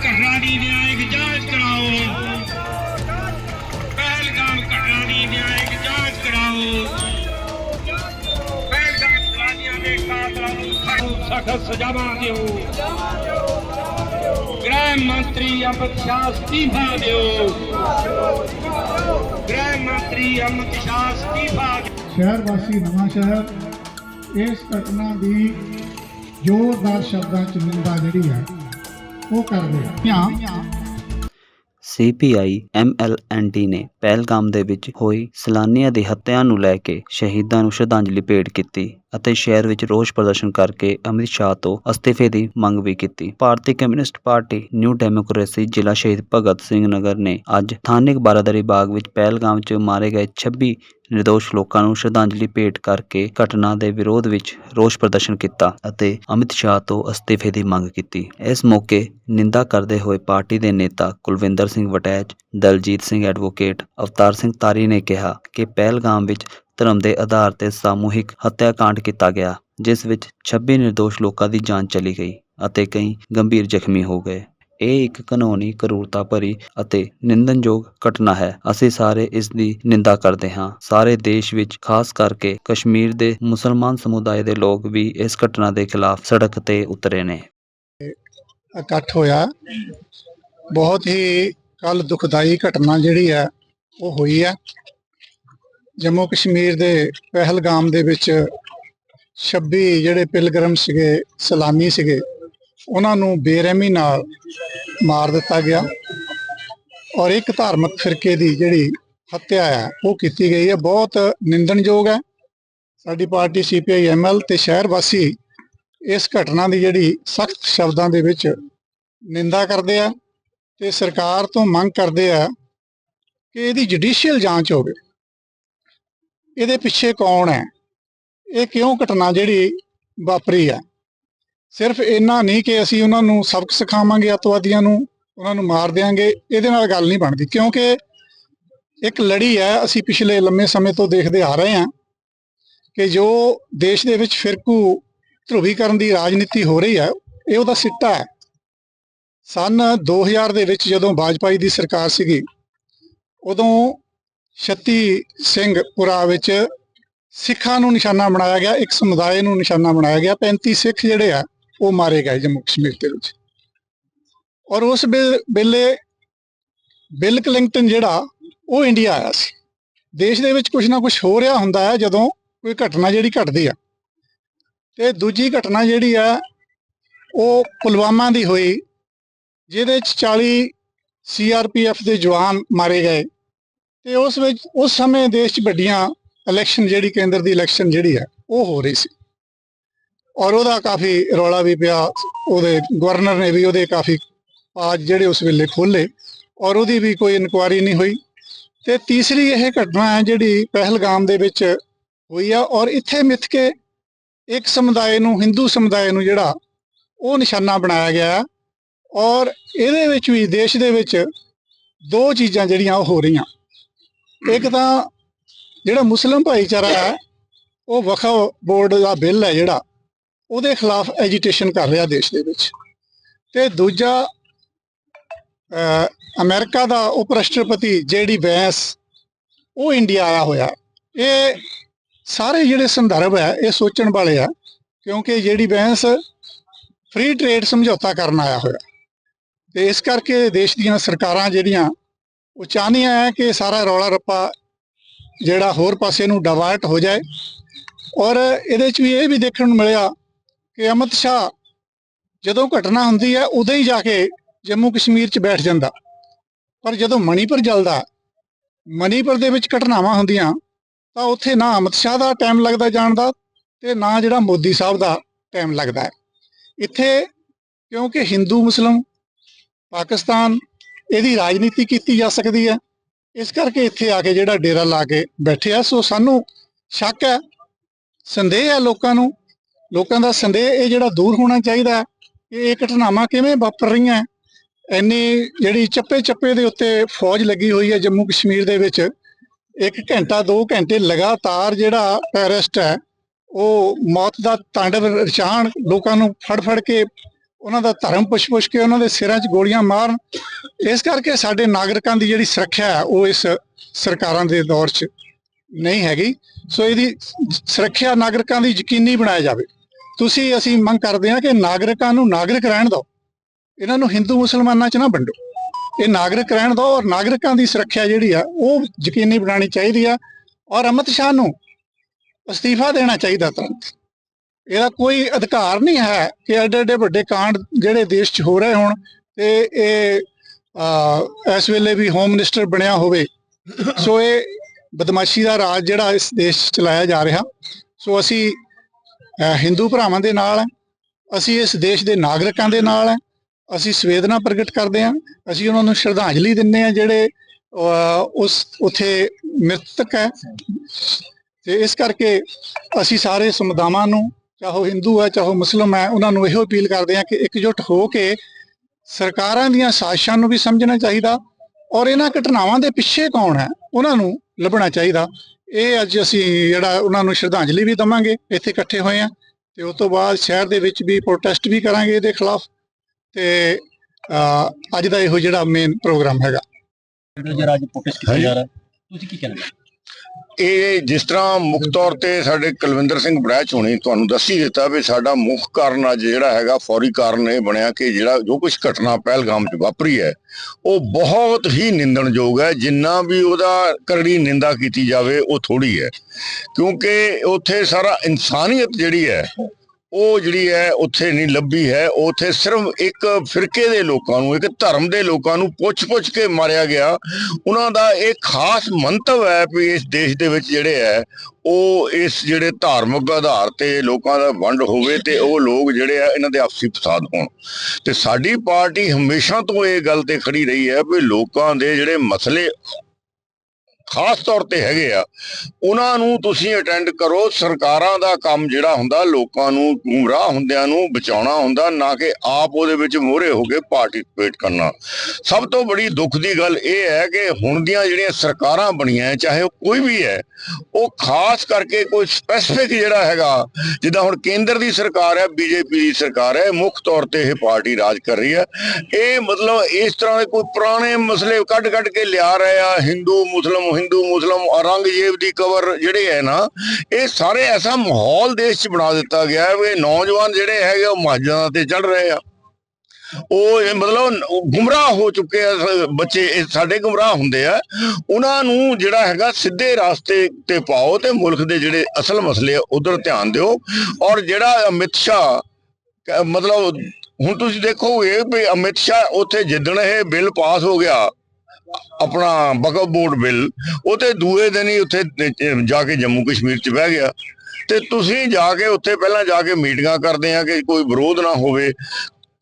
ਘਟਨਾ ਦੀ ਨਿਆਇਕ ਜਾਂਚ ਕਰਾਓ ਪਹਿਲਗਾਮ ਘਟਨਾ ਦੀ ਨਿਆਇਕ ਜਾਂਚ ਕਰਾਓ ਪਹਿਲਗਾਮ ਫਲਾਨੀਆਂ ਦੇ ਕਾਤਲਾਂ ਨੂੰ ਸਖਤ ਸਜ਼ਾਵਾਂ ਦਿਓ ਗ੍ਰਹਿ ਮੰਤਰੀ ਅਮਿਤ ਸ਼ਾਹ ਅਸਤੀਫਾ ਦਿਓ ਗ੍ਰਹਿ ਮੰਤਰੀ ਅਮਿਤ ਸ਼ਾਹ ਅਸਤੀਫਾ ਦਿਓ ਸ਼ਹਿਰ ਵਾਸੀ ਨਵਾਂ ਸ਼ਹਿਰ ਇਸ ਘਟਨਾ ਦੀ ਜ਼ੋਰਦਾਰ ਉਹ ਕਰਦੇ ਆ। ਸੀਪੀਆਈ ਐਮਐਲਐਨਟੀ ਨੇ ਪਹਿਲਗਾਮ ਦੇ ਵਿੱਚ ਹੋਈ ਸੈਲਾਨੀਆਂ ਦੀ ਹੱਤਿਆ ਨੂੰ ਲੈ ਕੇ ਸ਼ਹੀਦਾਂ ਨੂੰ ਸ਼ਰਧਾਂਜਲੀ ਭੇਟ ਕੀਤੀ। ਅਤੇ ਸ਼ਹਿਰ ਵਿੱਚ ਰੋਸ ਪ੍ਰਦਰਸ਼ਨ ਕਰਕੇ ਅਮਿਤ ਸ਼ਾਹ ਤੋਂ ਅਸਤੀਫੇ ਦੀ ਮੰਗ ਵੀ ਕੀਤੀ। Bharti communist party, new democracy ਜ਼ਿਲ੍ਹਾ ਸ਼ਹੀਦ ਭਗਤ ਸਿੰਘ ਨਗਰ ਨੇ ਅੱਜ ਥਾਨਿਕ ਬਾਰਾਦਰੀ ਬਾਗ ਵਿੱਚ ਪਹਿਲਗਾਮ 'ਚ ਮਾਰੇ ਗਏ 26 ਨਿਰਦੋਸ਼ ਲੋਕਾਂ ਨੂੰ ਸ਼ਰਧਾਂਜਲੀ ਭੇਟ ਕਰਕੇ ਘਟਨਾ ਦੇ ਵਿਰੋਧ ਵਿੱਚ ਰੋਸ ਪ੍ਰਦਰਸ਼ਨ ਕੀਤਾ ਅਤੇ ਅਮਿਤ ਸ਼ਾਹ ਤੋਂ ਅਸਤੀਫੇ ਦੀ ਮੰਗ ਕੀਤੀ। ਇਸ ਮੌਕੇ ਨਿੰਦਾ ਕਰਦੇ ਹੋਏ ਪਾਰਟੀ ਦੇ ਨੇਤਾ ਕੁਲਵਿੰਦਰ ਸਿੰਘ ਵਟੈਚ, ਦਲਜੀਤ ਸਿੰਘ ਐਡਵੋਕੇਟ, ਅਵਤਾਰ ਸਿੰਘ ਤਾਰੀ ਨੇ ਕਿਹਾ ਕਿ ਪਹਿਲਗਾਮ ਵਿੱਚ ਧਰਮ ਦੇ ਆਧਾਰ ਤੇ ਸਾਮੂਹਿਕ ਹੱਤਿਆਕਾਂਡ ਕੀਤਾ ਗਿਆ, ਜਿਸ ਵਿੱਚ 26 ਨਿਰਦੋਸ਼ ਲੋਕਾਂ ਦੀ ਜਾਨ ਚਲੀ ਗਈ ਅਤੇ ਕਈ ਗੰਭੀਰ ਜ਼ਖਮੀ ਹੋ ਗਏ। ਇਹ ਇੱਕ ਕਾਨੂੰਨੀ ਕਰੂਰਤਾ ਭਰੀ ਅਤੇ ਨਿੰਦਨਯੋਗ ਘਟਨਾ ਹੈ। ਅਸੀਂ ਸਾਰੇ ਇਸ ਦੀ ਨਿੰਦਾ ਕਰਦੇ ਹਾਂ। ਸਾਰੇ ਦੇਸ਼ ਵਿੱਚ, ਖਾਸ ਕਰਕੇ ਕਸ਼ਮੀਰ ਦੇ ਮੁਸਲਮਾਨ ਸਮੁਦਾਇ ਦੇ ਲੋਕ ਵੀ ਇਸ ਘਟਨਾ ਦੇ ਖਿਲਾਫ ਸੜਕ ਤੇ ਉਤਰੇ ਨੇ। ਇਕੱਠ ਹੋਇਆ। ਬਹੁਤ ਹੀ ਕੱਲ ਦੁਖਦਾਈ ਘਟਨਾ ਜਿਹੜੀ ਹੈ, ਉਹ ਹੋਈ ਹੈ। ਜੰਮੂ ਕਸ਼ਮੀਰ ਦੇ ਪਹਿਲਗਾਮ ਦੇ ਵਿੱਚ 26 ਜਿਹੜੇ ਪਿਲਗ੍ਰਮ ਸੀਗੇ, ਸਲਾਮੀ ਸੀਗੇ, ਉਹਨਾਂ ਨੂੰ ਬੇਰਹਿਮੀ ਨਾਲ ਮਾਰ ਦਿੱਤਾ ਗਿਆ ਔਰ ਇੱਕ ਧਾਰਮਿਕ ਫਿਰਕੇ ਦੀ ਜਿਹੜੀ ਹੱਤਿਆ ਹੈ, ਉਹ ਕੀਤੀ ਗਈ ਹੈ। ਬਹੁਤ ਨਿੰਦਣਯੋਗ ਹੈ। ਸਾਡੀ ਪਾਰਟੀ ਸੀਪੀਆਈ ਐਮਐਲ ਤੇ ਸ਼ਹਿਰ ਵਾਸੀ ਇਸ ਘਟਨਾ ਦੀ ਜਿਹੜੀ ਸਖਤ ਸ਼ਬਦਾਂ ਦੇ ਵਿੱਚ ਨਿੰਦਾ ਕਰਦੇ ਆ ਤੇ ਸਰਕਾਰ ਤੋਂ ਮੰਗ ਕਰਦੇ ਆ ਕਿ ਇਹਦੀ ਜੁਡੀਸ਼ੀਅਲ ਜਾਂਚ ਹੋਵੇ। ਇਹਦੇ ਪਿੱਛੇ ਕੌਣ ਹੈ? ਇਹ ਕਿਉਂ ਘਟਨਾ ਜਿਹੜੀ ਵਾਪਰੀ ਆ? ਸਿਰਫ ਇੰਨਾ ਨਹੀਂ ਕਿ ਅਸੀਂ ਉਹਨਾਂ ਨੂੰ ਸਬਕ ਸਿਖਾਵਾਂਗੇ, ਅਤਵਾਦੀਆਂ ਨੂੰ ਉਹਨਾਂ ਨੂੰ ਮਾਰ ਦੇਾਂਗੇ ਇਹਦੇ ਨਾਲ ਗੱਲ ਨਹੀਂ ਬਣਦੀ। ਕਿਉਂਕਿ ਇੱਕ ਲੜੀ ਹੈ, ਅਸੀਂ ਪਿਛਲੇ ਲੰਮੇ ਸਮੇਂ ਤੋਂ ਦੇਖਦੇ ਆ ਰਹੇ ਹਾਂ ਕਿ ਜੋ ਦੇਸ਼ ਦੇ ਵਿੱਚ ਫਿਰਕੂ ਧਰੁਵੀਕਰਨ ਦੀ ਰਾਜਨੀਤੀ ਹੋ ਰਹੀ ਹੈ, ਇਹ ਉਹਦਾ ਸਿੱਟਾ ਹੈ। ਸਨ 2000 ਦੇ ਵਿੱਚ ਜਦੋਂ ਬਾਜਪਾਈ ਦੀ ਸਰਕਾਰ ਸੀਗੀ, ਉਦੋਂ ਛੱਤੀ ਸਿੰਘ ਪੁਰਾ ਵਿੱਚ ਸਿੱਖਾਂ ਨੂੰ ਨਿਸ਼ਾਨਾ ਬਣਾਇਆ ਗਿਆ, ਇੱਕ ਸਮੁਦਾਇ ਨੂੰ ਨਿਸ਼ਾਨਾ ਬਣਾਇਆ ਗਿਆ 35 ਸਿੱਖ ਜਿਹੜੇ ਆ, ਉਹ ਮਾਰੇ ਗਏ ਜੰਮੂ ਕਸ਼ਮੀਰ ਦੇ ਵਿੱਚ। ਔਰ ਉਸ ਵੇ- ਵੇਲੇ ਬਿਲ ਕਲਿੰਗਟਨ ਜਿਹੜਾ, ਉਹ ਇੰਡੀਆ ਆਇਆ ਸੀ। ਦੇਸ਼ ਦੇ ਵਿੱਚ ਕੁਝ ਨਾ ਕੁਝ ਹੋ ਰਿਹਾ ਹੁੰਦਾ ਹੈ, ਜਦੋਂ ਕੋਈ ਘਟਨਾ ਜਿਹੜੀ ਘਟਦੀ ਆ। ਤੇ ਦੂਜੀ ਘਟਨਾ ਜਿਹੜੀ ਆ, ਉਹ ਪੁਲਵਾਮਾ ਦੀ ਹੋਈ, ਜਿਹਦੇ ਚ 40 ਸੀਆਰਪੀਐਫ ਦੇ ਜਵਾਨ ਮਾਰੇ ਗਏ। ਤੇ ਉਸ ਵਿੱਚ, ਉਸ ਸਮੇਂ ਦੇਸ਼ 'ਚ ਵੱਡੀਆਂ ਇਲੈਕਸ਼ਨ ਜਿਹੜੀ ਕੇਂਦਰ ਦੀ ਇਲੈਕਸ਼ਨ ਜਿਹੜੀ ਹੈ, ਉਹ ਹੋ ਰਹੀ ਸੀ। ਔਰ ਉਹਦਾ ਕਾਫੀ ਰੌਲਾ ਵੀ ਪਿਆ, ਉਹਦੇ ਗਵਰਨਰ ਨੇ ਵੀ ਉਹਦੇ ਕਾਫੀ ਪਾਜ ਜਿਹੜੇ ਉਸ ਵੇਲੇ ਖੋਲੇ ਔਰ ਉਹਦੀ ਵੀ ਕੋਈ ਇਨਕੁਆਰੀ ਨਹੀਂ ਹੋਈ। ਤੇ ਤੀਸਰੀ ਇਹ ਘਟਨਾ ਹੈ ਜਿਹੜੀ ਪਹਿਲਗਾਮ ਦੇ ਵਿੱਚ ਹੋਈ ਆ ਔਰ ਇੱਥੇ ਮਿੱਥ ਕੇ ਇੱਕ ਸਮੁਦਾਇ ਨੂੰ, ਹਿੰਦੂ ਸਮੁਦਾਇ ਨੂੰ ਜਿਹੜਾ, ਉਹ ਨਿਸ਼ਾਨਾ ਬਣਾਇਆ ਗਿਆ ਔਰ ਇਹਦੇ ਵਿੱਚ ਵੀ, ਦੇਸ਼ ਦੇ ਵਿੱਚ ਦੋ ਚੀਜ਼ਾਂ ਜਿਹੜੀਆਂ ਉਹ ਹੋ ਰਹੀਆਂ। ਇੱਕ ਤਾਂ ਜਿਹੜਾ ਮੁਸਲਮ ਭਾਈਚਾਰਾ ਹੈ ਉਹ ਵਕਫ ਬੋਰਡ ਦਾ ਬਿੱਲ ਹੈ ਜਿਹੜਾ ਉਹਦੇ ਖਿਲਾਫ ਐਜੀਟੇਸ਼ਨ ਕਰ ਰਿਹਾ ਦੇਸ਼ ਦੇ ਵਿੱਚ। ਤੇ ਦੂਜਾ ਅਹ, ਅਮਰੀਕਾ ਦਾ ਉਪ ਰਾਸ਼ਟਰਪਤੀ ਜੇਡੀ ਵੈਂਸ ਉਹ ਇੰਡੀਆ ਆਇਆ ਹੋਇਆ। ਇਹ ਸਾਰੇ ਜਿਹੜੇ ਸੰਦਰਭ ਹੈ ਇਹ ਸੋਚਣ ਵਾਲੇ ਆ ਕਿਉਂਕਿ ਜਿਹੜੀ ਬੈਂਸ ਫ੍ਰੀ ਟ੍ਰੇਡ ਸਮਝੌਤਾ ਕਰਨ ਆਇਆ ਹੋਇਆ। ਤੇ ਇਸ ਕਰਕੇ ਦੇਸ਼ ਦੀਆਂ ਸਰਕਾਰਾਂ ਜਿਹੜੀਆਂ ਉਹ ਚਾਹੁੰਦੀਆਂ ਹੈ ਕਿ ਸਾਰਾ ਰੌਲਾ ਰੱਪਾ ਜਿਹੜਾ ਹੋਰ ਪਾਸੇ ਨੂੰ ਡਾਇਵਰਟ ਹੋ ਜਾਏ। ਔਰ ਇਹਦੇ ਚ ਵੀ ਇਹ ਵੀ ਦੇਖਣ ਨੂੰ ਮਿਲਿਆ ਕਿ ਅਮਿਤ ਸ਼ਾਹ ਜਦੋਂ ਘਟਨਾ ਹੁੰਦੀ ਹੈ, ਉਦੋਂ ਹੀ ਜਾ ਕੇ ਜੰਮੂ ਕਸ਼ਮੀਰ 'ਚ ਬੈਠ ਜਾਂਦਾ। ਪਰ ਜਦੋਂ ਮਣੀਪੁਰ ਜਲਦਾ ਮਣੀਪੁਰ ਦੇ ਵਿੱਚ ਘਟਨਾਵਾਂ ਹੁੰਦੀਆਂ, ਤਾਂ ਉੱਥੇ ਨਾ ਅਮਿਤ ਸ਼ਾਹ ਦਾ ਟਾਈਮ ਲੱਗਦਾ ਜਾਣ ਦਾ ਤੇ ਨਾ ਜਿਹੜਾ ਮੋਦੀ ਸਾਹਿਬ ਦਾ ਟਾਈਮ ਲੱਗਦਾ ਹੈ। ਇੱਥੇ ਕਿਉਂਕਿ ਹਿੰਦੂ, ਮੁਸਲਮ, ਪਾਕਿਸਤਾਨ ਇਹਦੀ ਰਾਜਨੀਤੀ ਕੀਤੀ ਜਾ ਸਕਦੀ ਹੈ ਇਸ ਕਰਕੇ ਇੱਥੇ ਆ ਕੇ ਜਿਹੜਾ ਡੇਰਾ ਲਾ ਕੇ ਬੈਠੇ ਆ, ਸੋ ਸਾਨੂੰ ਸ਼ੱਕ ਹੈ, ਸੰਦੇਹ ਹੈ ਲੋਕਾਂ ਨੂੰ ਲੋਕਾਂ ਦਾ ਸੰਦੇਹ ਇਹ ਜਿਹੜਾ ਦੂਰ ਹੋਣਾ ਚਾਹੀਦਾ ਹੈ ਕਿ ਇਹ ਘਟਨਾਵਾਂ ਕਿਵੇਂ ਵਾਪਰ ਰਹੀਆਂ ਹੈ। ਇੰਨੀ ਜਿਹੜੀ ਚੱਪੇ ਚੱਪੇ ਦੇ ਉੱਤੇ ਫੌਜ ਲੱਗੀ ਹੋਈ ਹੈ ਜੰਮੂ ਕਸ਼ਮੀਰ ਦੇ ਵਿੱਚ, ਇੱਕ ਘੰਟਾ 2 ਘੰਟੇ ਲਗਾਤਾਰ ਜਿਹੜਾ ਟੈਰਰਿਸਟ ਹੈ, ਉਹ ਮੌਤ ਦਾ ਤਾਂਡਵ ਰਚਾਣ ਲੋਕਾਂ ਨੂੰ ਫੜ ਫੜ ਕੇ ਉਹਨਾਂ ਦਾ ਧਰਮ ਪੁੱਛ-ਪੁੱਛ ਕੇ ਉਹਨਾਂ ਦੇ ਸਿਰਾਂ 'ਚ ਗੋਲੀਆਂ ਮਾਰਨ। ਇਸ ਕਰਕੇ ਸਾਡੇ ਨਾਗਰਿਕਾਂ ਦੀ ਜਿਹੜੀ ਸੁਰੱਖਿਆ ਹੈ, ਉਹ ਇਸ ਸਰਕਾਰਾਂ ਦੇ ਦੌਰ 'ਚ ਨਹੀਂ ਹੈਗੀ। ਸੋ ਇਹਦੀ ਸੁਰੱਖਿਆ ਨਾਗਰਿਕਾਂ ਦੀ ਯਕੀਨੀ ਬਣਾਇਆ ਜਾਵੇ। ਤੁਸੀਂ, ਅਸੀਂ ਮੰਗ ਕਰਦੇ ਹਾਂ ਕਿ ਨਾਗਰਿਕਾਂ ਨੂੰ ਨਾਗਰਿਕ ਰਹਿਣ ਦਿਓ। ਇਹਨਾਂ ਨੂੰ ਹਿੰਦੂ ਮੁਸਲਮਾਨਾਂ 'ਚ ਨਾ ਵੰਡੋ। ਇਹ ਨਾਗਰਿਕ ਰਹਿਣ ਦਿਓ ਔਰ ਨਾਗਰਿਕਾਂ ਦੀ ਸੁਰੱਖਿਆ ਜਿਹੜੀ ਆ, ਉਹ ਯਕੀਨੀ ਬਣਾਉਣੀ ਚਾਹੀਦੀ ਆ। ਔਰ ਅਮਿਤ ਸ਼ਾਹ ਨੂੰ ਅਸਤੀਫਾ ਦੇਣਾ ਚਾਹੀਦਾ ਤੁਰੰਤ। ਇਹਦਾ ਕੋਈ ਅਧਿਕਾਰ ਨਹੀਂ ਹੈ ਕਿ ਐਡੇ ਐਡੇ ਵੱਡੇ ਕਾਂਡ ਜਿਹੜੇ ਦੇਸ਼ 'ਚ ਹੋ ਰਹੇ ਹੋਣ ਤੇ ਇਹ ਇਸ ਵੇਲੇ ਵੀ ਹੋਮ ਮਿਨਿਸਟਰ ਬਣਿਆ ਹੋਵੇ। ਸੋ ਇਹ ਬਦਮਾਸ਼ੀ ਦਾ ਰਾਜ ਜਿਹੜਾ ਇਸ ਦੇਸ਼ 'ਚ ਚਲਾਇਆ ਜਾ ਰਿਹਾ। ਸੋ ਅਸੀਂ ਹਿੰਦੂ ਭਰਾਵਾਂ ਦੇ ਨਾਲ ਹਾਂ। ਅਸੀਂ ਇਸ ਦੇਸ਼ ਦੇ ਨਾਗਰਿਕਾਂ ਦੇ ਨਾਲ ਹੈ। ਅਸੀਂ ਸੰਵੇਦਨਾ ਪ੍ਰਗਟ ਕਰਦੇ ਹਾਂ। ਅਸੀਂ ਉਹਨਾਂ ਨੂੰ ਸ਼ਰਧਾਂਜਲੀ ਦਿੰਦੇ ਹਾਂ ਜਿਹੜੇ ਉਸ ਉਥੇ ਮ੍ਰਿਤਕ ਹੈ। ਤੇ ਇਸ ਕਰਕੇ ਅਸੀਂ ਸਾਰੇ ਸਮੁਦਾਵਾਂ ਨੂੰ ਚਾਹੋ ਹਿੰਦੂ ਹੈ ਚਾਹੋ ਮੁਸਲਮ ਹੈ ਉਹਨਾਂ ਨੂੰ ਇਹੋ ਅਪੀਲ ਕਰਦੇ ਹਾਂ ਕਿ ਇਕਜੁੱਟ ਹੋ ਕੇ ਸਰਕਾਰਾਂ ਦੀਆਂ ਸਾਜ਼ਿਸ਼ਾਂ ਨੂੰ ਵੀ ਸਮਝਣਾ ਚਾਹੀਦਾ ਔਰ ਇਹਨਾਂ ਘਟਨਾਵਾਂ ਦੇ ਪਿੱਛੇ ਕੌਣ ਹੈ ਉਹਨਾਂ ਨੂੰ ਲੱਭਣਾ ਚਾਹੀਦਾ। ਇਹ ਅੱਜ ਅਸੀਂ ਜਿਹੜਾ ਉਹਨਾਂ ਨੂੰ ਸ਼ਰਧਾਂਜਲੀ ਵੀ ਦਵਾਂਗੇ ਇੱਥੇ ਇਕੱਠੇ ਹੋਏ ਆ ਤੇ ਉਸ ਤੋਂ ਬਾਅਦ ਸ਼ਹਿਰ ਦੇ ਵਿੱਚ ਵੀ ਪ੍ਰੋਟੈਸਟ ਵੀ ਕਰਾਂਗੇ ਇਹਦੇ ਖਿਲਾਫ ਤੇ ਅੱਜ ਦਾ ਇਹੋ ਜਿਹੜਾ ਮੇਨ ਪ੍ਰੋਗਰਾਮ ਹੈਗਾ। ਜਿਹੜਾ ਅੱਜ ਪ੍ਰੋਟੈਸਟ ਕੀਤਾ ਜਾ ਰਿਹਾ ਤੁਸੀਂ ਕੀ ਕਹਿਣਾ ਇਹ ਜਿਸ ਤਰ੍ਹਾਂ ਮੁੱਖ ਤੌਰ ਤੇ ਸਾਡੇ ਕੁਲਵਿੰਦਰ ਸਿੰਘ ਬੜੈਚ ਹੋਣੀ ਤੁਹਾਨੂੰ ਦੱਸ ਹੀ ਦਿੱਤਾ ਵੀ ਸਾਡਾ ਮੁੱਖ ਕਾਰਨ ਅੱਜ ਜਿਹੜਾ ਹੈਗਾ, ਫੌਰੀ ਕਾਰਨ ਇਹ ਬਣਿਆ ਕਿ ਜਿਹੜਾ ਜੋ ਕੁਝ ਘਟਨਾ ਪਹਿਲਗਾਮ 'ਚ ਵਾਪਰੀ ਹੈ, ਉਹ ਬਹੁਤ ਹੀ ਨਿੰਦਣਯੋਗ ਹੈ, ਜਿੰਨਾ ਵੀ ਉਹਦਾ ਕਰੜੀ ਨਿੰਦਾ ਕੀਤੀ ਜਾਵੇ, ਉਹ ਥੋੜੀ ਹੈ। ਕਿਉਂਕਿ ਉੱਥੇ ਸਾਰਾ ਇਨਸਾਨੀਅਤ ਜਿਹੜੀ ਹੈ ਉਹ ਜਿਹੜੀ ਹੈ, ਉੱਥੇ ਨਹੀਂ ਲੱਭੀ ਹੈ। ਉੱਥੇ ਸਿਰਫ ਇੱਕ ਫਿਰਕੇ ਦੇ ਲੋਕਾਂ ਨੂੰ, ਇੱਕ ਧਰਮ ਦੇ ਲੋਕਾਂ ਨੂੰ ਪੁੱਛ-ਪੁੱਛ ਕੇ ਮਾਰਿਆ ਗਿਆ। ਉਹਨਾਂ ਦਾ ਇਹ ਖਾਸ ਮੰਤਵ ਹੈ ਵੀ ਇਸ ਦੇਸ਼ ਦੇ ਵਿੱਚ ਜਿਹੜੇ ਹੈ, ਉਹ ਇਸ ਜਿਹੜੇ ਧਾਰਮਿਕ ਆਧਾਰ ਤੇ ਲੋਕਾਂ ਦਾ ਵੰਡ ਹੋਵੇ ਤੇ ਉਹ ਲੋਕ ਜਿਹੜੇ ਆ ਇਹਨਾਂ ਦੇ ਆਪਸੀ ਫਸਾਦ ਹੋਣ। ਤੇ ਸਾਡੀ ਪਾਰਟੀ ਹਮੇਸ਼ਾ ਤੋਂ ਇਹ ਗੱਲ ਤੇ ਖੜੀ ਰਹੀ ਹੈ ਵੀ ਲੋਕਾਂ ਦੇ ਜਿਹੜੇ ਮਸਲੇ ਖਾਸ ਤੌਰ ਤੇ ਹੈਗੇ ਆ, ਉਹਨਾਂ ਨੂੰ ਤੁਸੀਂ ਅਟੈਂਡ ਕਰੋ, ਸਰਕਾਰਾਂ ਦਾ ਕੰਮ ਜਿਹੜਾ ਹੁੰਦਾ, ਲੋਕਾਂ ਨੂੰ ਗੁੰਮਰਾਹ ਹੁੰਦਿਆਂ ਨੂੰ ਬਚਾਉਣਾ ਹੁੰਦਾ, ਨਾ ਕਿ ਆਪ ਉਹਦੇ ਵਿੱਚ ਮੋਹਰੇ ਹੋ ਕੇ ਪਾਰਟਿਸਿਪੇਟ ਕਰਨਾ। ਸਭ ਤੋਂ ਬੜੀ ਦੁੱਖ ਦੀ ਗੱਲ ਇਹ ਹੈ ਕਿ ਹੁਣ ਦੀਆਂ ਜਿਹੜੀਆਂ ਸਰਕਾਰਾਂ ਬਣੀਆਂ ਚਾਹੇ ਉਹ ਕੋਈ ਵੀ ਹੈ ਉਹ ਖਾਸ ਕਰਕੇ ਕੋਈ ਸਪੈਸੀਫਿਕ ਜਿਹੜਾ ਹੈਗਾ, ਜਿੱਦਾਂ ਹੁਣ ਕੇਂਦਰ ਦੀ ਸਰਕਾਰ ਹੈ ਬੀਜੇਪੀ ਦੀ ਸਰਕਾਰ ਹੈ ਮੁੱਖ ਤੌਰ ਤੇ ਇਹ ਪਾਰਟੀ ਰਾਜ ਕਰ ਰਹੀ ਹੈ ਇਹ ਮਤਲਬ ਇਸ ਤਰ੍ਹਾਂ ਦੇ ਕੋਈ ਪੁਰਾਣੇ ਮਸਲੇ ਕੱਢ ਕੱਢ ਕੇ ਲਿਆ ਰਹੇ ਆ, ਹਿੰਦੂ, ਮੁਸਲਮ ਹਿੰਦੂ, ਮੁਸਲਮ, ਔਰੰਗਜ਼ੇਬ ਦੀ ਕਬਰ ਜਿਹੜੇ ਹੈ ਨਾ, ਇਹ ਸਾਰੇ ਐਸਾ ਮਾਹੌਲ ਦੇਸ਼ 'ਚ ਬਣਾ ਦਿੱਤਾ ਗਿਆ ਹੈ ਵੀ ਨੌਜਵਾਨ ਜਿਹੜੇ ਹੈਗੇ ਉਹ ਮਸਜਿਦਾਂ ਤੇ ਚੜ ਰਹੇ ਆ। ਉਹ ਇਹ ਮਤਲਬ ਗੁੰਮਰਾਹ ਹੋ ਚੁੱਕੇ ਆ ਬੱਚੇ ਸਾਡੇ ਗੁੰਮਰਾਹ ਹੁੰਦੇ ਆ। ਉਹਨਾਂ ਨੂੰ ਜਿਹੜਾ ਹੈਗਾ ਸਿੱਧੇ ਰਾਸਤੇ ਤੇ ਪਾਓ ਤੇ ਮੁਲਕ ਦੇ ਜਿਹੜੇ ਅਸਲ ਮਸਲੇ ਆ, ਉਧਰ ਧਿਆਨ ਦਿਓ। ਔਰ ਜਿਹੜਾ ਅਮਿਤ ਸ਼ਾਹ ਮਤਲਬ ਹੁਣ ਤੁਸੀਂ ਦੇਖੋਗੇ ਵੀ ਅਮਿਤ ਸ਼ਾਹ ਉੱਥੇ ਜਿੱਦਣ ਇਹ ਬਿੱਲ ਪਾਸ ਹੋ ਗਿਆ ਆਪਣਾ ਵਕਫ ਬੋਰਡ ਬਿੱਲ, ਉਹ ਤੇ ਦੂਏ ਦਿਨ ਹੀ ਉੱਥੇ ਜਾ ਕੇ ਜੰਮੂ ਕਸ਼ਮੀਰ ਚ ਬਹਿ ਗਿਆ। ਤੇ ਤੁਸੀਂ ਜਾ ਕੇ ਉੱਥੇ ਪਹਿਲਾਂ ਜਾ ਕੇ ਮੀਟਿੰਗਾਂ ਕਰਦੇ ਆ ਕਿ ਕੋਈ ਵਿਰੋਧ ਨਾ ਹੋਵੇ।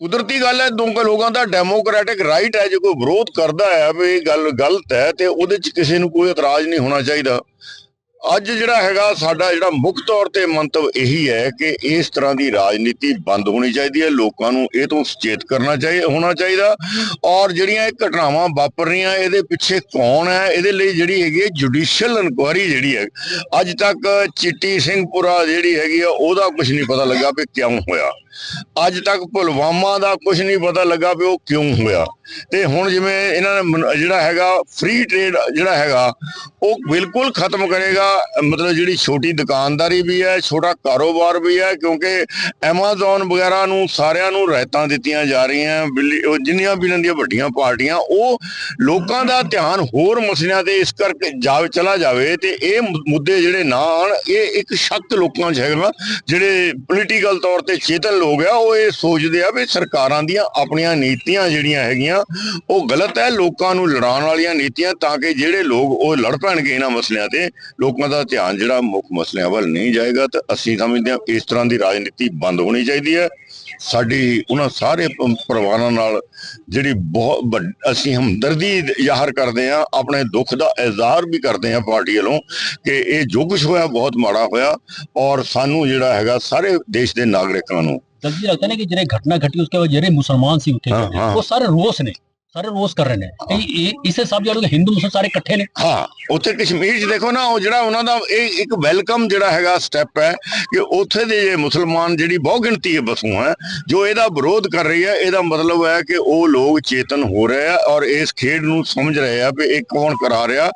ਕੁਦਰਤੀ ਗੱਲ ਹੈ ਦੋਵੇਂ ਲੋਕਾਂ ਦਾ ਡੈਮੋਕ੍ਰੈਟਿਕ ਰਾਈਟ ਹੈ, ਜੇ ਕੋਈ ਵਿਰੋਧ ਕਰਦਾ ਹੈ ਵੀ ਇਹ ਗੱਲ ਗਲਤ ਹੈ, ਤੇ ਉਹਦੇ ਚ ਕਿਸੇ ਨੂੰ ਕੋਈ ਇਤਰਾਜ਼ ਨਹੀਂ ਹੋਣਾ ਚਾਹੀਦਾ। ਅੱਜ ਜਿਹੜਾ ਹੈਗਾ ਸਾਡਾ ਜਿਹੜਾ ਮੁੱਖ ਤੌਰ ਤੇ ਮੰਤਵ ਇਹੀ ਹੈ ਕਿ ਇਸ ਤਰ੍ਹਾਂ ਦੀ ਰਾਜਨੀਤੀ ਬੰਦ ਹੋਣੀ ਚਾਹੀਦੀ ਹੈ, ਲੋਕਾਂ ਨੂੰ ਇਹ ਤੋਂ ਸੁਚੇਤ ਕਰਨਾ ਚਾਹੀਦਾ ਹੋਣਾ ਚਾਹੀਦਾ। ਔਰ ਜਿਹੜੀਆਂ ਇਹ ਘਟਨਾਵਾਂ ਵਾਪਰ ਰਹੀਆਂ, ਇਹਦੇ ਪਿੱਛੇ ਕੌਣ ਹੈ? ਇਹਦੇ ਲਈ ਜਿਹੜੀ ਹੈਗੀ ਹੈ ਜੁਡੀਸ਼ੀਅਲ ਇਨਕੁਆਇਰੀ ਜਿਹੜੀ ਹੈ, ਅੱਜ ਤੱਕ ਚਿੱਟੀ ਸਿੰਘਪੁਰਾ ਜਿਹੜੀ ਹੈਗੀ ਆ, ਉਹਦਾ ਕੁਝ ਨਹੀਂ ਪਤਾ ਲੱਗਾ ਵੀ ਕਿਉਂ ਹੋਇਆ। ਅੱਜ ਤੱਕ ਪੁਲਵਾਮਾ ਦਾ ਕੁਝ ਨਹੀਂ ਪਤਾ ਲੱਗਾ ਵੀ ਉਹ ਕਿਉਂ ਹੋਇਆ। ਤੇ ਹੁਣ ਜਿਵੇਂ ਇਹਨਾਂ ਨੇ ਜਿਹੜਾ ਹੈਗਾ ਫ੍ਰੀ ਟ੍ਰੇਡ ਜਿਹੜਾ ਹੈਗਾ, ਉਹ ਬਿਲਕੁਲ ਖਤਮ ਕਰੇਗਾ। ਮਤਲਬ ਜਿਹੜੀ ਛੋਟੀ ਦੁਕਾਨਦਾਰੀ ਵੀ ਹੈ, ਛੋਟਾ ਕਾਰੋਬਾਰ ਵੀ ਹੈ, ਕਿਉਂਕਿ Amazon ਵਗੈਰਾ ਨੂੰ ਸਾਰਿਆਂ ਨੂੰ ਰਾਇਤਾਂ ਦਿੱਤੀਆਂ ਜਾ ਰਹੀਆਂ। ਜਿੰਨੀਆਂ ਵੀ ਇਹਨਾਂ ਦੀਆਂ ਵੱਡੀਆਂ ਪਾਰਟੀਆਂ, ਉਹ ਲੋਕਾਂ ਦਾ ਧਿਆਨ ਹੋਰ ਮਸਲਿਆਂ ਤੇ ਇਸ ਕਰਕੇ ਜਾਵੇ ਚਲਾ ਜਾਵੇ ਤੇ ਇਹ ਮੁੱਦੇ ਜਿਹੜੇ ਨਾ ਆਣ ਇਹ ਇੱਕ ਸ਼ੱਕ ਲੋਕਾਂ 'ਚ ਹੈਗਾ ਜਿਹੜੇ ਪੋਲੀਟੀਕਲ ਤੌਰ ਤੇ ਚੇਤਨ ਲੋਕ ਆ ਉਹ ਇਹ ਸੋਚਦੇ ਆ ਵੀ ਸਰਕਾਰਾਂ ਦੀਆਂ ਆਪਣੀਆਂ ਨੀਤੀਆਂ ਜਿਹੜੀਆਂ ਹੈਗੀਆਂ, ਉਹ ਗਲਤ ਹੈ ਲੋਕਾਂ ਨੂੰ ਲੜਾਉਣ ਵਾਲੀਆਂ ਨੀਤੀਆਂ, ਤਾਂ ਕਿ ਜਿਹੜੇ ਲੋਕ ਉਹ ਲੜ ਪੈਣਗੇ ਇਹਨਾਂ ਮਸਲਿਆਂ ਤੇ। ਲੋਕਾਂ ਦਾ ਧਿਆਨ ਜਿਹੜਾ ਮੁੱਖ ਮਸਲਿਆਂ ਵੱਲ ਨਹੀਂ ਜਾਏਗਾ, ਤਾਂ ਅਸੀਂ ਸਮਝਦੇ ਹਾਂ ਇਸ ਤਰ੍ਹਾਂ ਦੀ ਰਾਜਨੀਤੀ ਬੰਦ ਹੋਣੀ ਚਾਹੀਦੀ ਹੈ ਸਾਡੀ, ਉਹਨਾਂ ਸਾਰੇ ਪਰਿਵਾਰਾਂ ਨਾਲ ਜਿਹੜੀ ਬਹੁਤ ਅਸੀਂ ਹਮਦਰਦੀ ਜ਼ਾਹਰ ਕਰਦੇ ਹਾਂ, ਆਪਣੇ ਦੁੱਖ ਦਾ ਇਜ਼ਹਾਰ ਵੀ ਕਰਦੇ ਹਾਂ ਪਾਰਟੀ ਵੱਲੋਂ, ਕਿ ਇਹ ਜੋ ਕੁਝ ਹੋਇਆ ਬਹੁਤ ਮਾੜਾ ਹੋਇਆ, ਔਰ ਸਾਨੂੰ ਜਿਹੜਾ ਹੈਗਾ ਸਾਰੇ ਦੇਸ਼ ਦੇ ਨਾਗਰਿਕਾਂ ਨੂੰ ਜਲਦੀ ਲੱਗਦਾ ਨਾ ਕਿ ਜਿਹੜੇ ਘਟਨਾ ਘਟੀ ਉਸਕੇ ਬਾਅਦ ਜਿਹੜੇ ਮੁਸਲਮਾਨ ਸੀ ਉੱਥੇ। ਉਹ ਸਾਰੇ ਰੋਸ ਨੇ ਸਾਰੇ ਰੋਸ ਕਰ ਰਹੇ ਨੇ। ਇਹ ਇਸੇ ਸਭ ਜਿਹੜੇ ਹਿੰਦੂ ਮੁਸਲਮਾਨ ਸਾਰੇ ਇਕੱਠੇ ਨੇ। ਹਾਂ, ਉੱਥੇ ਕਸ਼ਮੀਰ 'ਚ ਦੇਖੋ ਨਾ, ਉਹ ਜਿਹੜਾ ਉਹਨਾਂ ਦਾ, ਇਹ ਇੱਕ ਵੈਲਕਮ ਜਿਹੜਾ ਹੈਗਾ ਸਟੈਪ ਹੈ ਕਿ ਉੱਥੇ ਦੇ ਜੇ ਮੁਸਲਮਾਨ ਜਿਹੜੀ ਬਹੁ ਗਿਣਤੀ ਹੈ ਬਸੂ ਹੈ, ਜੋ ਇਹਦਾ ਵਿਰੋਧ ਕਰ ਰਹੀ ਹੈ, ਇਹਦਾ ਮਤਲਬ ਹੈ ਕਿ ਉਹ ਲੋਕ ਚੇਤਨ ਹੋ ਰਹੇ ਆ ਔਰ ਇਸ ਖੇਡ ਨੂੰ ਸਮਝ ਰਹੇ ਆ ਵੀ ਇਹ ਕੌਣ ਕਰਾ ਰਿਹਾ।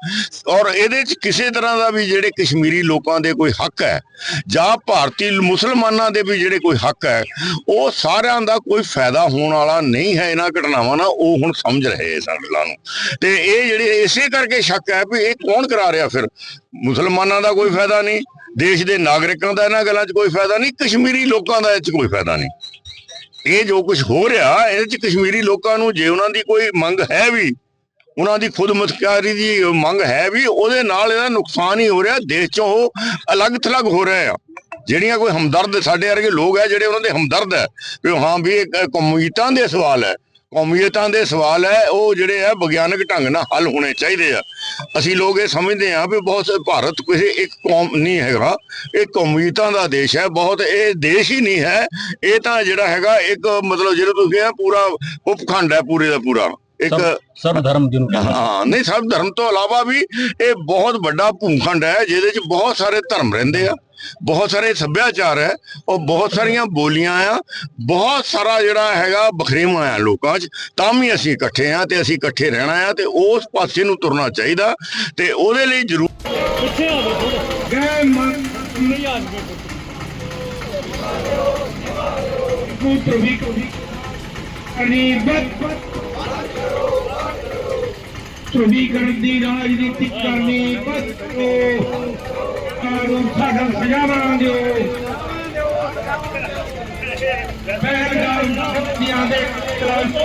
ਔਰ ਇਹਦੇ 'ਚ ਕਿਸੇ ਤਰ੍ਹਾਂ ਦਾ ਵੀ ਜਿਹੜੇ ਕਸ਼ਮੀਰੀ ਲੋਕਾਂ ਦੇ ਕੋਈ ਹੱਕ ਹੈ, ਜਾਂ ਭਾਰਤੀ ਮੁਸਲਮਾਨਾਂ ਦੇ ਵੀ ਜਿਹੜੇ ਕੋਈ ਹੱਕ ਹੈ, ਉਹ ਸਾਰਿਆਂ ਦਾ ਕੋਈ ਫਾਇਦਾ ਹੋਣ ਵਾਲਾ ਨਹੀਂ ਹੈ, ਇਹਨਾਂ ਘਟਨਾਵਾਂ ਨਾਲ। ਉਹ ਹੁਣ ਸਮਝ ਰਹੇ ਇਸ ਗੱਲਾਂ ਨੂੰ। ਤੇ ਇਹ ਜਿਹੜੇ ਇਸੇ ਕਰਕੇ ਸ਼ੱਕ ਹੈ ਵੀ ਇਹ ਕੌਣ ਕਰਾ ਰਿਹਾ ਫਿਰ? ਮੁਸਲਮਾਨਾਂ ਦਾ ਕੋਈ ਫਾਇਦਾ ਨਹੀਂ, ਦੇਸ਼ ਦੇ ਨਾਗਰਿਕਾਂ ਦਾ ਇਹਨਾਂ ਗੱਲਾਂ 'ਚ ਕੋਈ ਫਾਇਦਾ ਨਹੀਂ, ਕਸ਼ਮੀਰੀ ਲੋਕਾਂ ਦਾ ਇਹ 'ਚ ਕੋਈ ਫਾਇਦਾ ਨਹੀਂ। ਇਹ ਜੋ ਕੁਝ ਹੋ ਰਿਹਾ, ਇਹਦੇ 'ਚ ਕਸ਼ਮੀਰੀ ਲੋਕਾਂ ਨੂੰ ਜੇ ਉਹਨਾਂ ਦੀ ਕੋਈ ਮੰਗ ਹੈ ਵੀ, ਉਹਨਾਂ ਦੀ ਖੁਦ ਮੁਖਤਿਆਰੀ ਦੀ ਮੰਗ ਹੈ ਵੀ, ਉਹਦੇ ਨਾਲ ਇਹਦਾ ਨੁਕਸਾਨ ਹੀ ਹੋ ਰਿਹਾ, ਦੇਸ਼ 'ਚੋਂ ਉਹ ਅਲੱਗ ਥਲੱਗ ਹੋ ਰਹੇ ਆ। ਜਿਹੜੀਆਂ ਕੋਈ ਹਮਦਰਦ ਸਾਡੇ ਵਰਗੇ ਲੋਕ ਹੈ, ਜਿਹੜੇ ਉਹਨਾਂ ਦੇ ਹਮਦਰਦ ਹੈ, ਵੀ ਹਾਂ ਵੀ ਇਹ ਕੌਮੀਅਤਾਂ ਦੇ ਸਵਾਲ ਹੈ। ਕੌਮੀਅਤਾਂ ਦੇ ਸਵਾਲ ਹੈ, ਉਹ ਜਿਹੜੇ ਆ ਵਿਗਿਆਨਕ ਢੰਗ ਨਾਲ ਹੱਲ ਹੋਣੇ ਚਾਹੀਦੇ ਆ। ਅਸੀਂ ਲੋਕ ਇਹ ਸਮਝਦੇ ਆ ਵੀ ਬਹੁਤ ਭਾਰਤ ਕਿਸੇ ਇੱਕ ਕੌਮ ਨਹੀਂ ਹੈਗਾ, ਇਹ ਕੌਮੀਅਤਾਂ ਦਾ ਦੇਸ਼ ਹੈ, ਬਹੁਤ ਇਹ ਦੇਸ਼ ਹੀ ਨਹੀਂ ਹੈ, ਇਹ ਤਾਂ ਜਿਹੜਾ ਹੈਗਾ ਇੱਕ ਮਤਲਬ ਜਿਹੜਾ ਤੁਸੀਂ ਕਿਹਾ ਪੂਰਾ ਉਪਖੰਡ ਹੈ ਪੂਰੇ ਦਾ ਪੂਰਾ। ਇੱਕ ਸਭ ਸਰਬ ਧਰਮ ਜਿਹਨੂੰ ਕਹਿੰਦੇ ਨੇ। ਹਾਂ ਨਹੀਂ ਸਭ ਧਰਮ ਤੋਂ ਇਲਾਵਾ ਵੀ ਇਹ ਬਹੁਤ ਵੱਡਾ ਭੂਖੰਡ ਹੈ ਜਿਹਦੇ ਚ ਬਹੁਤ ਸਾਰੇ ਧਰਮ ਰਹਿੰਦੇ ਆ ਬਹੁਤ ਸਾਰੇ ਸੱਭਿਆਚਾਰ ਹੈ ਔਰ ਬਹੁਤ ਸਾਰੀਆਂ ਬੋਲੀਆਂ ਆ ਬਹੁਤ ਸਾਰਾ ਜਿਹੜਾ ਹੈਗਾ ਬਖਰੇਵਾਂ ਆ ਲੋਕਾਂ 'ਚ ਤਾਂ ਵੀ ਅਸੀਂ ਇਕੱਠੇ ਆ ਤੇ ਅਸੀਂ ਇਕੱਠੇ ਰਹਿਣਾ ਆ ਤੇ ਉਸ ਪਾਸੇ ਨੂੰ ਤੁਰਨਾ ਚਾਹੀਦਾ ਤੇ ਉਹਦੇ ਲਈ ਜ਼ਰੂਰ ਗ੍ਰਹਿ ਮੰਤਰੀ ਪੁੱਤਰ ਵੀ ਕਰਨੀ ਬਦ ਧਰੁਵੀਕਰਨ ਦੀ ਰਾਜਨੀਤੀ ਕਰਨੀ ਬਦ ਕਰੋ ਕਾਨੂੰਨ ਸਾਡਾ ਸਜ਼ਾਵਾਂ ਦਿਓ। ਪਹਿਲਗਾਮ ਦੀਆਂ ਦੇ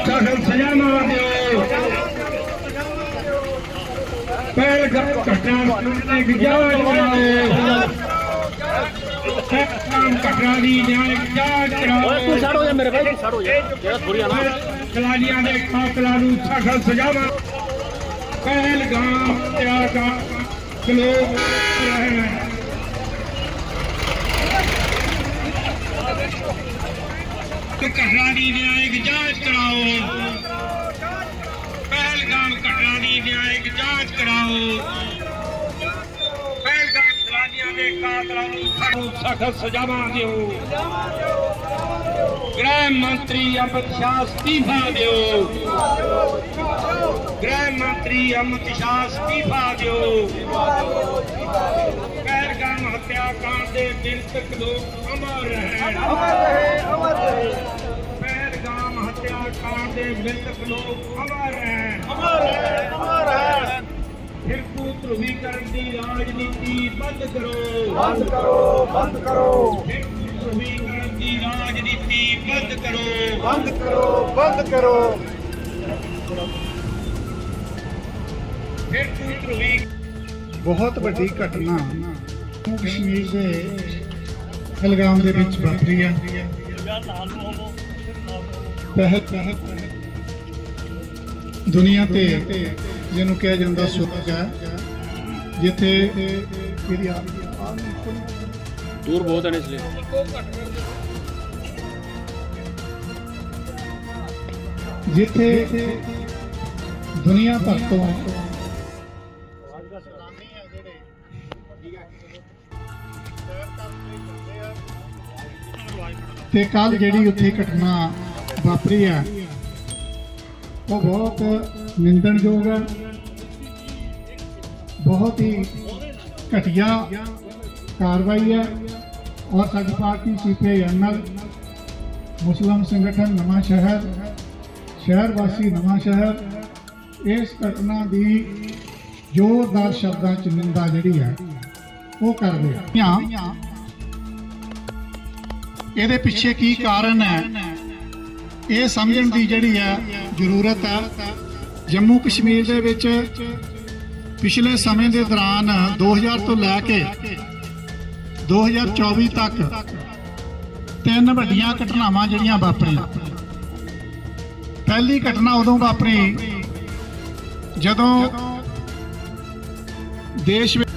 ਸਾਡਾ ਸਜ਼ਾਵਾਂ ਦਿਓ। ਪਹਿਲਗਾਮ ਘਟਨਾ ਦੇ ਕਰਾਓ। ਤੂੰ ਛੱਡ ਹੋ ਜਾ ਮੇਰੇ ਭਾਈ ਹੋ ਜਾ ਜਿਹੜਾ ਥੋੜੀ ਆ ਨਾ ਕਲਾਲੀਆਂ ਦੇ ਕਾਤਲਾਂ ਨੂੰ ਸਖਤ ਸਜ਼ਾਵਾਂ ਪਹਿਲਗਾਮ ਤਿਆਗਾ ਕਲੋ ਰਹਿਣ ਤੇ ਘਟਨਾ ਦੀ ਨਿਆਂਇਕ ਜਾਂਚ ਕਰਾਓ। ਪਹਿਲਗਾਮ ਘਟਨਾ ਦੀ ਨਿਆਂਇਕ ਜਾਂਚ ਕਰਾਓ। ਪਹਿਲਗਾਮ ਕਲਾਲੀਆਂ ਦੇ ਕਾਤਲਾਂ ਨੂੰ ਸਖਤ ਸਜ਼ਾਵਾਂ ਦਿਓ। ਗ੍ਰਹਿ ਮੰਤਰੀ ਅਮਿਤ ਸ਼ਾਹ ਅਸਤੀਫਾ ਦਿਓ। ਗ੍ਰਹਿ ਮੰਤਰੀ ਅਮਿਤ ਸ਼ਾਹ ਅਸਤੀਫਾ ਦਿਓ। ਪਹਿਲਗਾਮ ਹੱਤਿਆਕਾਂਡ ਦੇ ਦਿਲਤਕ ਲੋਕ ਅਮਰ ਰਹਿਣ ਪਹਿਲਗਾਮ ਹੱਤਿਆਕਾਂਡ ਦੇ ਦਿਲਤਕ ਲੋਕ ਅਮਰ ਰਹਿਣ ਫਿਰਕੂ ਧਰੁਵੀਕਰਨ ਦੀ ਰਾਜਨੀਤੀ ਬੰਦ ਕਰੋ। ਬੰਦ ਕਰੋ ਬੰਦ ਕਰੋ। ਬੰਦ ਕਰੋ। ਬੰਦ ਕਰੋ ਬੰਦ ਕਰੋ। ਫਿਰਕੂ ਧਰੁਵੀ ਬਹੁਤ ਵੱਡੀ ਘਟਨਾ ਕਸ਼ਮੀਰ ਦੇ ਪਹਿਲਗਾਮ ਦੇ ਵਿੱਚ ਵਾਪਰੀ ਹੈ ਪਹਿਲ ਪਹਿਲ ਦੁਨੀਆ ਤੇ ਜਿਹਨੂੰ ਕਿਹਾ ਜਾਂਦਾ ਸੁਰਜ ਹੈ ਜਿੱਥੇ ਇਹਦੀ ਆ ਦੂਰ ਬਹੁਤ ਹੈ ਇਸ ਲਈ। ਜਿੱਥੇ ਦੁਨੀਆ ਭਰ ਤੋਂ ਤੇ ਕੱਲ ਜਿਹੜੀ ਉੱਥੇ ਘਟਨਾ ਵਾਪਰੀ ਆ, ਉਹ ਬਹੁਤ ਨਿੰਦਣਯੋਗ ਹੈ ਬਹੁਤ ਹੀ ਘਟੀਆ ਕਾਰਵਾਈ ਹੈ ਔਰ ਸਾਡੀ ਪਾਰਟੀ ਸੀਪੀਆਈਐਮਐਲ ਮੁਸਲਮ ਸੰਗਠਨ ਨਵਾਂ ਸ਼ਹਿਰ ਸ਼ਹਿਰ ਵਾਸੀ ਨਵਾਂ ਸ਼ਹਿਰ, ਇਸ ਘਟਨਾ ਦੀ ਜ਼ੋਰਦਾਰ ਸ਼ਬਦਾਂ ਚ ਨਿੰਦਾ ਜਿਹੜੀ ਹੈ, ਉਹ ਕਰਦੇ ਆ ਇਹਦੇ ਪਿੱਛੇ ਕੀ ਕਾਰਨ ਹੈ? ਇਹ ਸਮਝਣ ਦੀ ਜਿਹੜੀ ਹੈ ਜ਼ਰੂਰਤ ਹੈ। ਜੰਮੂ ਕਸ਼ਮੀਰ ਦੇ ਵਿੱਚ ਪਿਛਲੇ ਸਮੇਂ ਦੇ ਦੌਰਾਨ 2000 ਤੋਂ ਲੈ ਕੇ 2024 ਤੱਕ ਤਿੰਨ ਵੱਡੀਆਂ ਘਟਨਾਵਾਂ ਜਿਹੜੀਆਂ ਵਾਪਰੀਆਂ। ਪਹਿਲੀ ਘਟਨਾ ਉਦੋਂ ਵਾਪਰੀ ਜਦੋਂ ਦੇਸ਼ ਵਿੱਚ